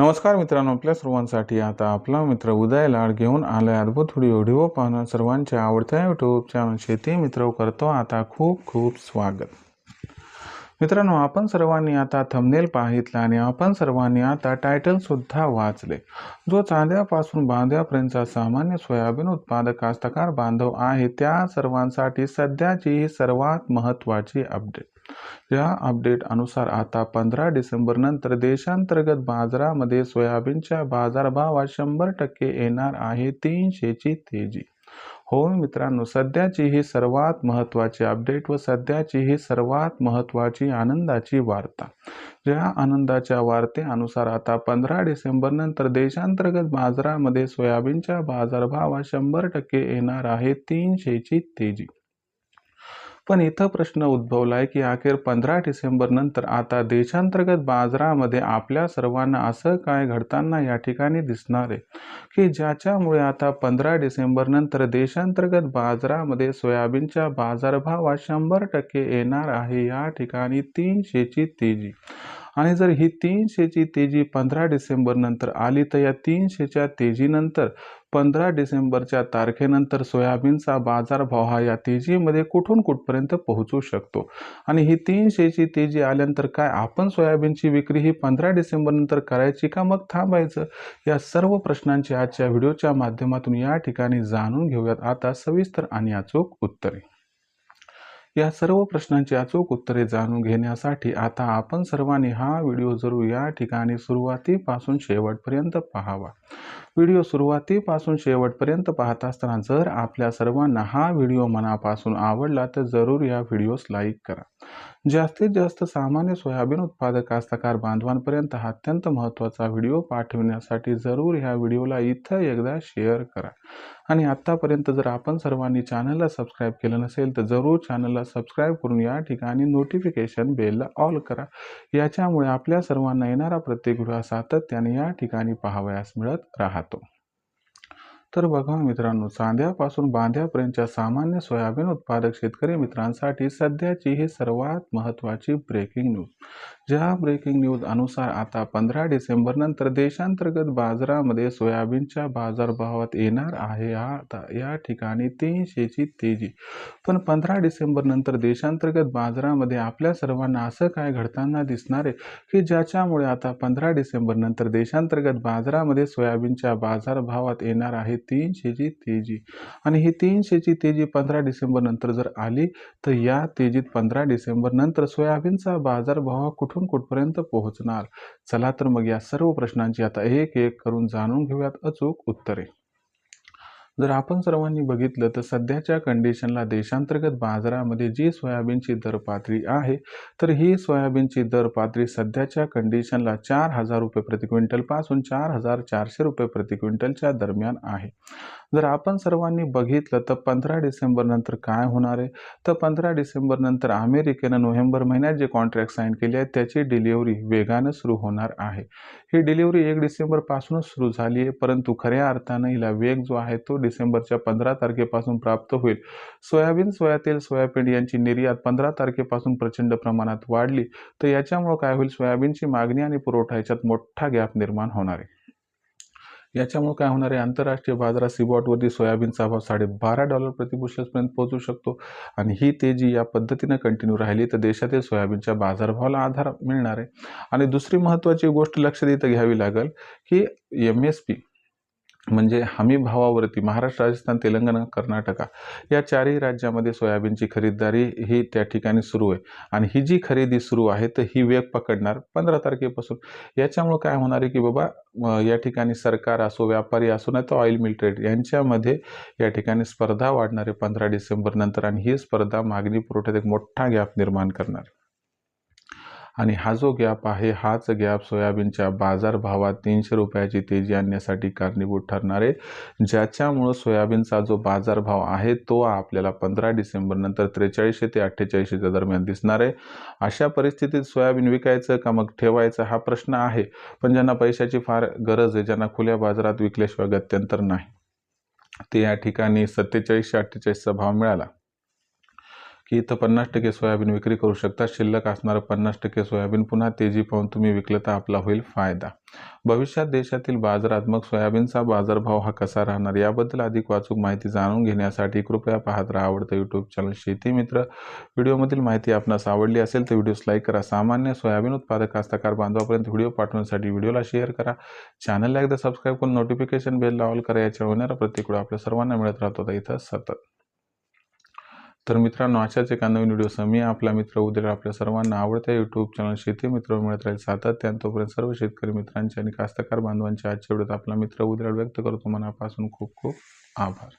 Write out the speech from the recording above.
नमस्कार मित्रांनो आपल्या सर्वांसाठी आता आपला मित्र उदय लाड घेऊन आलाय अद्भुत व्हिडिओ व्हिडिओ पाहणं सर्वांच्या आवडत्या यूट्यूब चॅनल शेती मित्र करतो आता खूप खूप स्वागत. मित्रांनो आपण सर्वांनी आता थंबनेल पाहितला आणि आपण सर्वांनी आता टायटल सुद्धा वाचले. जो चांद्यापासून बांध्यापर्यंतचा सामान्य सोयाबीन उत्पादक कास्तकार बांधव आहे त्या सर्वांसाठी सध्याची ही सर्वात महत्त्वाची अपडेट या अपडेट अनुसार आता पंधरा डिसेंबरनंतर देशांतर्गत बाजारामध्ये सोयाबीनच्या बाजारभावात शंभर टक्के येणार आहे तीनशेची तेजी. हो मित्रांनो सध्याची ही सर्वात महत्त्वाची अपडेट व सध्याची ही सर्वात महत्त्वाची आनंदाची वार्ता. या आनंदाच्या वार्तेनुसार आता पंधरा डिसेंबरनंतर देशांतर्गत बाजारामध्ये सोयाबीनच्या बाजारभावात शंभर टक्के येणार आहे तीनशेची तेजी. पण इथं प्रश्न उद्भवलाय की अखेर पंधरा डिसेंबर नंतर आता देशांतर्गत बाजारामध्ये आपल्या सर्वांना असं काय घडताना या ठिकाणी दिसणार आहे? की ज्याच्यामुळे आता पंधरा डिसेंबर नंतर देशांतर्गत बाजारामध्ये सोयाबीनच्या बाजारभावात शंभर टक्के येणार आहे या ठिकाणी तीनशेची तेजी. आणि जर ही तीनशेची तेजी पंधरा डिसेंबरनंतर आली तर या तीनशेच्या तेजीनंतर पंधरा डिसेंबरच्या तारखेनंतर सोयाबीनचा बाजारभाव हा या तेजीमध्ये कुठून कुठपर्यंत पोहोचू शकतो? आणि ही तीनशेची तेजी आल्यानंतर काय आपण सोयाबीनची विक्री ही पंधरा डिसेंबरनंतर करायची का? मग थांबायचं. या सर्व प्रश्नांची आजच्या व्हिडिओच्या माध्यमातून या ठिकाणी जाणून घेऊयात. आता सविस्तर आणि अचूक उत्तरे. या सर्व प्रश्नांची अचूक उत्तरे जाणून घेण्यासाठी आता आपण सर्वांनी हा व्हिडिओ जरूर या ठिकाणी सुरुवातीपासून शेवटपर्यंत पाहावा. व्हिडिओ सुरुवातीपासून शेवटपर्यंत पाहत असताना जर आपल्या सर्वांना हा व्हिडिओ मनापासून आवडला तर जरूर या व्हिडिओस लाईक करा. जास्तीत जास्त सामान्य सोयाबीन उत्पादक कास्तकार बांधवांपर्यंत हा अत्यंत महत्त्वाचा व्हिडिओ पाठविण्यासाठी जरूर ह्या व्हिडिओला इथं एकदा शेअर करा. आणि आत्तापर्यंत जर आपण सर्वांनी चॅनलला सबस्क्राईब केलं नसेल तर जरूर चॅनलला सबस्क्राईब करून या ठिकाणी नोटिफिकेशन बेलला ऑल करा. याच्यामुळे आपल्या सर्वांना येणारा प्रत्येक व्हिडिओ सातत्याने या ठिकाणी पाहावयास मिळत राहतो. तर बघा मित्रांनो चांद्यापासून बांध्यापर्यंतच्या सामान्य सोयाबीन उत्पादक शेतकरी मित्रांसाठी सध्याची ही सर्वात महत्त्वाची ब्रेकिंग न्यूज ज्या ब्रेकिंग न्यूज अनुसार आता पंधरा डिसेंबर नंतर देशांतर्गत बाजारामध्ये सोयाबीनच्या बाजारभावात येणार आहे. आता या ठिकाणी तीनशेची तेजी. पण पंधरा डिसेंबर नंतर देशांतर्गत बाजारामध्ये आपल्या सर्वांना असं काय घडताना दिसणार आहे की ज्याच्यामुळे आता पंधरा डिसेंबर नंतर देशांतर्गत बाजारामध्ये सोयाबीनच्या बाजारभावात येणार आहे तीनशेची तेजी? आणि ही तीनशेची तेजी पंधरा डिसेंबर नंतर जर आली तर या तेजीत पंधरा डिसेंबर नंतर सोयाबीनचा बाजारभाव कुठून कुठपर्यंत पोहोचणार? चला तर मग या सर्व प्रश्नांची आता एक एक करून जाणून घेऊयात अचूक उत्तरे. जर आपण सर्वांनी बघितलं तर सध्याच्या कंडिशनला देशांतर्गत बाजारामध्ये जी सोयाबीनची दर पातळी आहे तर ही सोयाबीनची दर पातळी सध्याच्या कंडिशनला चार हजार रुपये प्रति क्विंटलपासून चार हजार चारशे रुपये प्रति क्विंटलच्या दरम्यान आहे. जर आपण सर्वांनी बघितलं तर पंधरा डिसेंबर नंतर काय होणार आहे? तर पंधरा डिसेंबर नंतर अमेरिकेनं नोव्हेंबर महिन्यात जे कॉन्ट्रॅक्ट साईन केले आहेत त्याची डिलिव्हरी वेगानं सुरू होणार आहे. ही डिलिव्हरी एक डिसेंबरपासूनच सुरू झाली आहे परंतु खऱ्या अर्थानं हिला वेग जो आहे तो डिसेंबरच्या पंधरा तारखेपासून प्राप्त होईल. सोयाबीन सोयातेल सोयाबीन यांची निर्यात पंधरा तारखेपासून प्रचंड प्रमाणात वाढली. तर याच्यामुळं काय होईल? सोयाबीनची मागणी आणि पुरवठा याच्यात मोठा गॅप निर्माण होणार आहे. याच्यामुळे काय होणार आहे? आंतरराष्ट्रीय बाजारात सिबॉटवरती सोयाबीनचा भाव साडेबारा डॉलर प्रतिपुष्यपर्यंत पोहोचू शकतो. आणि ही तेजी या पद्धतीनं कंटिन्यू राहिली तर देशातील सोयाबीनच्या बाजारभावाला आधार मिळणार आहे. आणि दुसरी महत्त्वाची गोष्ट लक्षात इथं घ्यावी लागेल की एम एस पी म्हणजे हमी भावावरती महाराष्ट्र राजस्थान तेलंगणा कर्नाटका या चारही राज्यामध्ये सोयाबीनची खरीददारी ही त्या ठिकाणी सुरू आहे. आणि ही जी खरेदी सुरू आहे तर ही वेग पकडणार पंधरा तारखेपासून. याच्यामुळं काय होणार आहे की बाबा या ठिकाणी सरकार असो व्यापारी असो नाही तर ऑइल मिल ट्रेड यांच्यामध्ये या ठिकाणी स्पर्धा वाढणार आहे पंधरा डिसेंबरनंतर आणि ही स्पर्धा मागणी पुरवठ्यात एक मोठा गॅप निर्माण करणार. आहे आणि हा जो गॅप आहे हाच गॅप सोयाबीनच्या बाजारभावात तीनशे रुपयाची तेजी आणण्यासाठी कारणीभूत ठरणार आहे. ज्याच्यामुळं सोयाबीनचा जो बाजारभाव आहे तो आपल्याला पंधरा डिसेंबरनंतर त्रेचाळीसशे ते अठ्ठेचाळीसशेच्या दरम्यान दिसणार आहे. अशा परिस्थितीत सोयाबीन विकायचं का मग ठेवायचं हा प्रश्न आहे पण ज्यांना पैशाची फार गरज आहे ज्यांना खुल्या बाजारात विकल्याशिवाय गत्यंतर नाही. ते या ठिकाणी सत्तेचाळीसशे अठ्ठेचाळीसचा भाव मिळाला. की इथं पन्नास टक्के सोयाबीन विक्री करू शकता. शिल्लक असणारं पन्नास टक्के सोयाबीन पुन्हा तेजी पाहून तुम्ही विकलं तर आपला होईल फायदा. भविष्यात देशातील बाजारात मग सोयाबीनचा बाजारभाव हा कसा राहणार याबद्दल अधिक वाचूक माहिती जाणून घेण्यासाठी कृपया पाहत राहा आवडतं यूट्यूब चॅनल शेती मित्र. व्हिडिओमधील माहिती आपणास आवडली असेल तर व्हिडिओस लाईक करा. सामान्य सोयाबीन उत्पादक कास्तकार बांधवापर्यंत व्हिडिओ पाठवण्यासाठी व्हिडिओला शेअर करा. चॅनलला एकदा सबस्क्राईब करून नोटिफिकेशन बेल ऑल करा. याच्या होणारा प्रत्येक वेळ आपल्या सर्वांना मिळत राहतो. इथं सतत तर मित्रांनो अशाच एका नवीन व्हिडिओ मी आपला मित्र उद्या आपल्या सर्वांना आवडत्या यूट्यूब चॅनल शेती मित्र मिळत राहील सातत्यानं. तोपर्यंत सर्व शेतकरी मित्रांचे आणि कास्तकार बांधवांच्या आजच्या व्हिडिओत आपला मित्र उद्या व्यक्त करतो. मनापासून खूप खूप आभार.